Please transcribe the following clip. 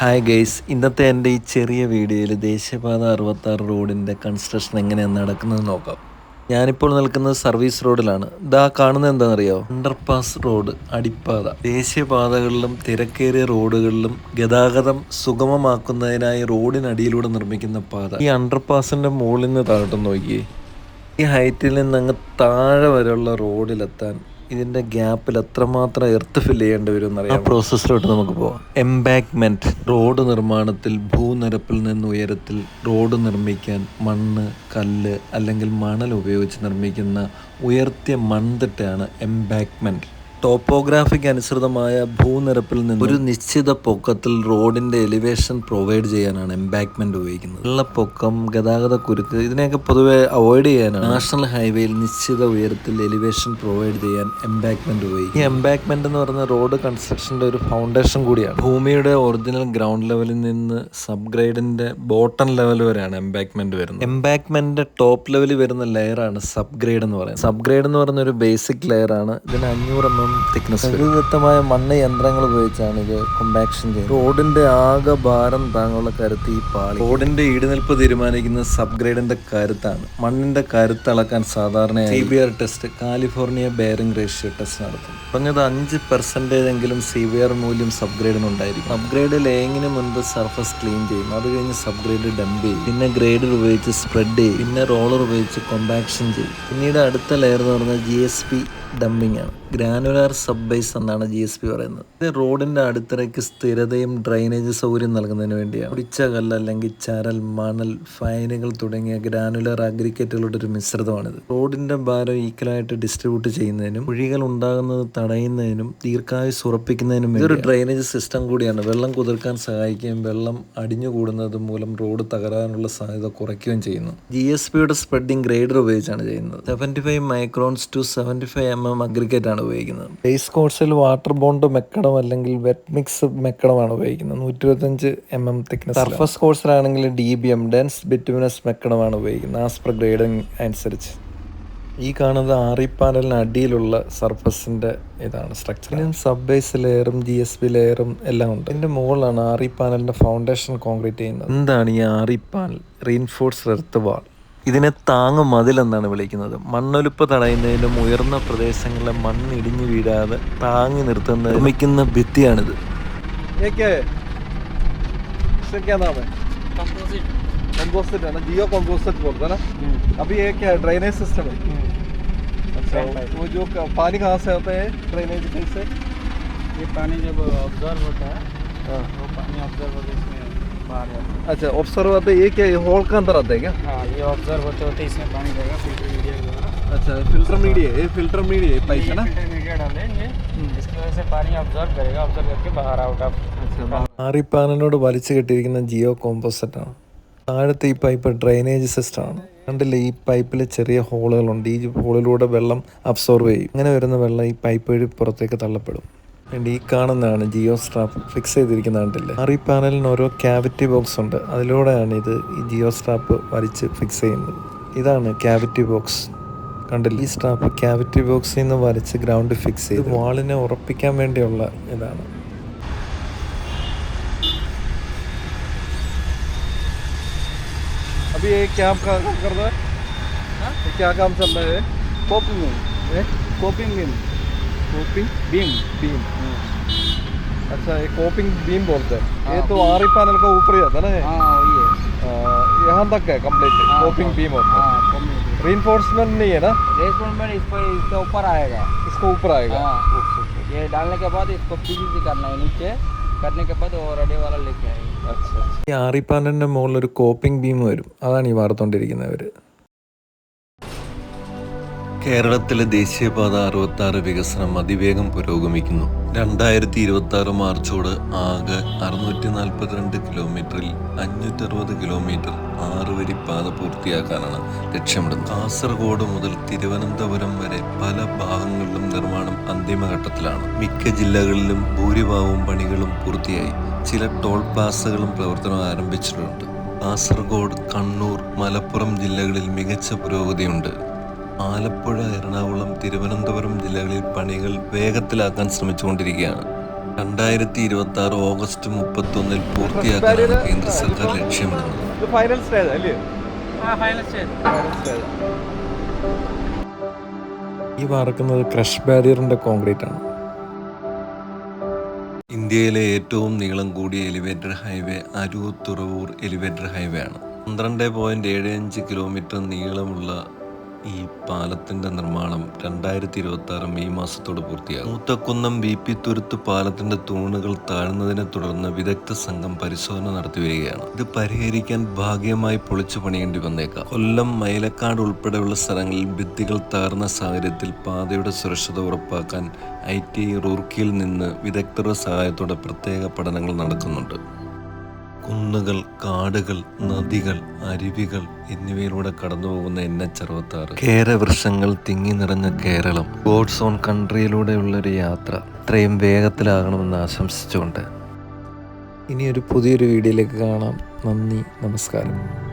Hi guys ഇന്നത്തെ എന്റെ ഈ ചെറിയ വീഡിയോയിൽ ദേശീയപാത അറുപത്താറ് റോഡിന്റെ കൺസ്ട്രക്ഷൻ എങ്ങനെയാണ് നടക്കുന്നത് നോക്കാം. ഞാനിപ്പോൾ നിൽക്കുന്നത് സർവീസ് റോഡിലാണ് ഇതാ കാണുന്നത് എന്താണെന്നറിയോ? Underpass road അടിപ്പാത. ദേശീയപാതകളിലും തിരക്കേറിയ റോഡുകളിലും ഗതാഗതം സുഗമമാക്കുന്നതിനായി റോഡിനടിയിലൂടെ നിർമ്മിക്കുന്ന പാത. ഈ അണ്ടർപാസിന്റെ മുകളിൽ നിന്ന് താഴോട്ട് നോക്കിയേ. ഈ ഹൈറ്റിൽ നിന്ന് അങ്ങ് താഴെ വരെയുള്ള റോഡിലെത്താൻ ഇതിന്റെ ഗ്യാപ്പിൽ എത്രമാത്രം എർത്ത് ഫില്ല് ചെയ്യേണ്ടി വരും പ്രോസസ്സിലോട്ട് നമുക്ക് പോവാം. എംബാക്ക്മെന്റ് റോഡ് നിർമ്മാണത്തിൽ ഭൂനിരപ്പിൽ നിന്ന് ഉയരത്തിൽ റോഡ് നിർമ്മിക്കാൻ മണ്ണ് കല്ല് അല്ലെങ്കിൽ മണൽ ഉപയോഗിച്ച് നിർമ്മിക്കുന്ന ഉയർത്തിയ മൺതിട്ടയാണ് എംബാക്ക്മെന്റ് ടോപ്പോഗ്രാഫിക്ക് അനുസൃതമായ ഭൂനിരപ്പിൽ നിന്ന് ഒരു നിശ്ചിത പൊക്കത്തിൽ റോഡിന്റെ എലിവേഷൻ പ്രൊവൈഡ് ചെയ്യാനാണ് എംബാക്ക്മെന്റ് ഉപയോഗിക്കുന്നത്. വെള്ളപ്പൊക്കം ഗതാഗത കുരുക്ക് ഇതിനെയൊക്കെ പൊതുവെ അവോയ്ഡ് ചെയ്യാനാണ്. നാഷണൽ ഹൈവേയിൽ നിശ്ചിത ഉയരത്തിൽ എലിവേഷൻ പ്രൊവൈഡ് ചെയ്യാൻ എംബാക്ക്മെന്റ് ഉപയോഗിക്കും ഈ എംബാക്ക്മെന്റ് എന്ന് പറയുന്ന റോഡ് കൺസ്ട്രക്ഷന്റെ ഒരു ഫൗണ്ടേഷൻ കൂടിയാണ്. ഭൂമിയുടെ ഒറിജിനൽ ഗ്രൗണ്ട് ലെവലിൽ നിന്ന് സബ് ഗ്രേഡിന്റെ ബോട്ടം ലെവൽ വരെയാണ് എംബാക്ക്മെന്റ് വരുന്നത്. എംബാക്ക്മെന്റിന്റെ ടോപ്പ് ലെവലിൽ വരുന്ന ലെയറാണ് സബ് ഗ്രേഡ് എന്ന് പറയുന്നത്. സബ് ഗ്രേഡ് എന്ന് പറയുന്ന ഒരു ബേസിക് ലെയർ ആണ്. ഇതിന് അഞ്ഞൂറ് എം എം തിക്നെസ് പ്രകൃതിദത്തമായ മണ്ണ് യന്ത്രങ്ങൾ ഉപയോഗിച്ചാണ് ഇത് കൊമ്പാക്ഷൻ ചെയ്യുന്നത്. റോഡിന്റെ ആകെ ഭാരം താങ്ങുള്ള കരുത്ത് ഈ പാളി. റോഡിന്റെ ഈടുനിൽപ്പ് തീരുമാനിക്കുന്ന സബ്ഗ്രേഡിന്റെ കരുത്താണ്. മണ്ണിന്റെ കരുത്ത് അളക്കാൻ സാധാരണ C B R test California bearing ratio test നടത്തും കുറഞ്ഞത് അഞ്ച് പെർസെന്റേജ് എങ്കിലും സി ബി ആർ മൂല്യം സബ് ഗ്രേഡിന് ഉണ്ടായിരിക്കും സബ് ഗ്രേഡ് ലേയിങ്ങിന് മുൻപ് സർഫസ് ക്ലീൻ ചെയ്യും അത് കഴിഞ്ഞ് സബ് ഗ്രേഡ് ഡംപ് ചെയ്യും. പിന്നെ ഗ്രേഡർ ഉപയോഗിച്ച് സ്പ്രെഡ് ചെയ്യും. പിന്നെ റോളർ ഉപയോഗിച്ച് കൊമ്പാക്ഷൻ ചെയ്യും. പിന്നീട് അടുത്ത ലെയർ എന്ന് പറഞ്ഞാൽ ജി എസ് പി ഡംപിങ് ആണ്. ഗ്രാനുലാർ സബ് ബേസ് എന്നാണ് ജി എസ് പി പറയുന്നത്. ഇത് റോഡിന്റെ അടിത്തറയ്ക്ക് സ്ഥിരതയും ഡ്രൈനേജ് സൗകര്യം നൽകുന്നതിന് വേണ്ടിയാണ്. പിടിച്ച കല്ല് അല്ലെങ്കിൽ ചരൽ മണൽ ഫൈനുകൾ തുടങ്ങിയ ഗ്രാനുലാർ അഗ്രിക്കേറ്റുകളുടെ ഒരു മിശ്രിതമാണിത്. റോഡിന്റെ ഭാരം ഈക്വലായിട്ട് ഡിസ്ട്രിബ്യൂട്ട് ചെയ്യുന്നതിനും കുഴികൾ ഉണ്ടാകുന്നത് തടയുന്നതിനും ദീർഘായുസ് ഉറപ്പിക്കുന്നതിനും ഇതൊരു ഡ്രൈനേജ് സിസ്റ്റം കൂടിയാണ്. വെള്ളം കുതിർക്കാൻ സഹായിക്കുകയും വെള്ളം അടിഞ്ഞുകൂടുന്നത് മൂലം റോഡ് തകരാനുള്ള സാധ്യത കുറയ്ക്കുകയും ചെയ്യുന്നു. ജി എസ് പിയുടെ സ്പ്രെഡിംഗ് ഗ്രേഡർ ഉപയോഗിച്ചാണ് ചെയ്യുന്നത്. Seventy five microns to seventy five M M aggregate ആണ് ഉപയോഗിക്കുന്നത്. ബേസ് കോഴ്സിൽ വാട്ടർ ബോണ്ട് മെക്കണം അല്ലെങ്കിൽ വെറ്റ് മിക്സ് മെക്കണമാണ് ഉപയോഗിക്കുന്നത്. നൂറ്റി ഇരുപത്തഞ്ച് M M thickness surface കോഴ്സിലാണെങ്കിൽ D B M dense bituminous മെക്കണമാണ് ഉപയോഗിക്കുന്നത്. ആസ് പെർ ഗ്രേഡിംഗ് അനുസരിച്ച്. ഈ കാണുന്നത് ആറി പാനലിന് അടിയിലുള്ള സർഫസിന്റെ ഇതാണ് സ്ട്രക്ചർ സബ് ബേസ് ലെയറും ജി എസ് ബി ലെയറും എല്ലാം ഉണ്ട്. ഇതിന്റെ മുകളിലാണ് ആറി പാനലിന്റെ ഫൗണ്ടേഷൻ കോൺക്രീറ്റ് ചെയ്യുന്നത്. എന്താണ് ഈ ആറി പാനൽ? റീൻഫോഴ്സ് എർത്ത് വാൾ ഇതിനെ താങ്ങ് മതിൽ എന്നാണ് വിളിക്കുന്നത് മണ്ണൊലിപ്പ് തടയുന്നതിനും ഉയർന്ന പ്രദേശങ്ങളിലെ മണ്ണ് ഇടിഞ്ഞു വീഴാതെ താങ്ങി നിർത്തുന്ന നിർമ്മിക്കുന്ന ഭിത്തിയാണിത് ये क्या है इसका क्या नाम है कंपोजिट है ना जियो कंपोजिट बोलते हैं ना अभी ये क्या है ड्रेनेज सिस्टम है अच्छा वो जो क- पानी कहाँ से आता है ड्रेनेज कैसे ये पानी जब ऑब्जर्व होता है हाँ वो पानी ऑब्जर्व होकर इसमें बाहर जाता अच्छा ऑब्जर्व आता है ये क्या है होल के अंदर आता है क्या है हाँ ये ऑब्जर्व होते होते इसमें पानी जाएगा फिल्टर मीडिया के द्वारा अच्छा फिल्टर मीडिया ये फिल्टर मीडिया पाइप है ना फिल्टर मीडिया डालेंगे इसकी वजह से पानी ऑब्जर्व करेगा ऑब्जर्व करके बाहर आउट ऑफ अच्छा ആറി പാനലിനോട് വലിച്ചു കെട്ടിയിരിക്കുന്ന ജിയോ കോമ്പോസിറ്റ് ആണ് താഴത്തെ ഈ പൈപ്പ് ഡ്രൈനേജ് സിസ്റ്റം ആണ് കണ്ടില്ലേ ഈ പൈപ്പിൽ ചെറിയ ഹോളുകളുണ്ട് ഈ ഹോളിലൂടെ വെള്ളം അബ്സോർവ് ചെയ്യും അങ്ങനെ വരുന്ന വെള്ളം ഈ പൈപ്പ് വഴി പുറത്തേക്ക് തള്ളപ്പെടും വേണ്ടി ഈ കാണുന്നതാണ് ജിയോ സ്ട്രാപ്പ് ഫിക്സ് ചെയ്തിരിക്കുന്ന കണ്ടില്ലേ ആറി പാനലിന് ഓരോ ക്യാവിറ്റി ബോക്സ് ഉണ്ട് അതിലൂടെയാണ് ഇത് ഈ ജിയോ സ്ട്രാപ്പ് വലിച്ച് ഫിക്സ് ചെയ്യുന്നത് ഇതാണ് ക്യാവിറ്റി ബോക്സ് കണ്ടില്ല ഈ സ്ട്രാപ്പ് ക്യാവിറ്റി ബോക്സിൽ നിന്ന് വലിച്ച് ഗ്രൗണ്ട് ഫിക്സ് ചെയ്ത് വാളിനെ ഉറപ്പിക്കാൻ വേണ്ടിയുള്ള ഇതാണ് अभी ये क्या काम कर रहा है ये क्या काम चल रहा है कोपिंग ये coping beam coping beam beam अच्छा ये कोपिंग बीम बोलते हैं ये हाँ, तो आरी पैनल का ऊपर ही आता है ना ये हाँ वही है आ, यहाँ तक है कंप्लीट हाँ, कोपिंग बीम होता है हाँ कोपिंग रीइंफोर्समेंट नहीं है ना रेसमेंट इस पर इसके ऊपर आएगा इसको ऊपर आएगा हाँ ये डालने के बाद इसको पीछे करना है नीचे करने के बाद वो रेडी वाला लेके आएंगे अच्छा अच्छा ഈ ആറിപ്പാനലിന്റെ മുകളിൽ ഒരു കോപ്പിംഗ് ബീം വരും അതാണ് ഈ വാർത്തോണ്ടിരിക്കുന്നവര് കേരളത്തിലെ ദേശീയപാത അറുപത്തി ആറ് വികസനം അതിവേഗം പുരോഗമിക്കുന്നു. രണ്ടായിരത്തി ഇരുപത്തി ആറ് മാർച്ചോട് ആകെ അറുന്നൂറ്റി നാൽപ്പത്തിരണ്ട് കിലോമീറ്ററിൽ അഞ്ഞൂറ്ററുപത് കിലോമീറ്റർ ആറ് വരി പാത പൂർത്തിയാക്കാനാണ് ലക്ഷ്യമിടുന്നത്. കാസർഗോഡ് മുതൽ തിരുവനന്തപുരം വരെ പല ഭാഗങ്ങളിലും നിർമ്മാണം അന്തിമഘട്ടത്തിലാണ്. മിക്ക ജില്ലകളിലും ഭൂരിഭാഗവും പണികളും പൂർത്തിയായി. ചില ടോൾ പ്ലാസകളും പ്രവർത്തനം ആരംഭിച്ചിട്ടുണ്ട്. കാസർഗോഡ് കണ്ണൂർ മലപ്പുറം ജില്ലകളിൽ മികച്ച പുരോഗതിയുണ്ട്. ആലപ്പുഴ എറണാകുളം തിരുവനന്തപുരം ജില്ലകളിൽ പണികൾ വേഗത്തിലാക്കാൻ ശ്രമിച്ചുകൊണ്ടിരിക്കുകയാണ്. രണ്ടായിരത്തി ഇരുപത്തി ആറ് ഓഗസ്റ്റ് മുപ്പത്തൊന്നിൽ പൂർത്തിയാക്കാനാണ് കേന്ദ്ര സർക്കാർ ലക്ഷ്യമിടുന്നത്. ഫൈനൽ സ്റ്റേജ് അല്ലേ? ആ ഫൈനൽ സ്റ്റേജ്. ഈ പാർക്കുന്നത് ക്രഷ് ബാരിയറിന്റെ കോൺക്രീറ്റ് ആണ്. ഇന്ത്യയിലെ ഏറ്റവും നീളം കൂടിയ elevated highway Aroor Thuravoor elevated highway ആണ്. പന്ത്രണ്ട് പോയിന്റ് ഏഴ് അഞ്ച് കിലോമീറ്റർ നീളമുള്ള ഈ പാലത്തിന്റെ നിർമ്മാണം രണ്ടായിരത്തി ഇരുപത്തി ആറ് മെയ് മാസത്തോട് പൂർത്തിയാകും. മൂത്തക്കുന്നം വി പി തുരുത്ത് പാലത്തിന്റെ തൂണുകൾ താഴ്ന്നതിനെ തുടർന്ന് വിദഗ്ധ സംഘം പരിശോധന നടത്തി വരികയാണ്. ഇത് പരിഹരിക്കാൻ ഭാഗ്യമായി പൊളിച്ചു പണിയേണ്ടി വന്നേക്കാം. കൊല്ലം മൈലക്കാട് ഉൾപ്പെടെയുള്ള സ്ഥലങ്ങളിൽ ഭിത്തികൾ താർന്ന സാഹചര്യത്തിൽ പാതയുടെ സുരക്ഷത ഉറപ്പാക്കാൻ ഐ ടി റൂർക്കിയിൽ നിന്ന് വിദഗ്ധരുടെ സഹായത്തോടെ പ്രത്യേക പഠനങ്ങൾ നടക്കുന്നുണ്ട്. കുന്നുകൾ കാടുകൾ നദികൾ അരുവികൾ എന്നിവയിലൂടെ കടന്നുപോകുന്ന എൻ എച്ച് അറുപത്തി കേരവൃക്ഷങ്ങൾ തിങ്ങി നിറഞ്ഞ കേരളം ഗോഡ്സ് ഓൺ കൺട്രിയിലൂടെയുള്ള ഒരു യാത്ര ഇത്രയും വേഗത്തിലാകണമെന്ന് ആശംസിച്ചുകൊണ്ട്. ഇനിയൊരു പുതിയൊരു വീഡിയോയിലേക്ക് കാണാം. നന്ദി നമസ്കാരം.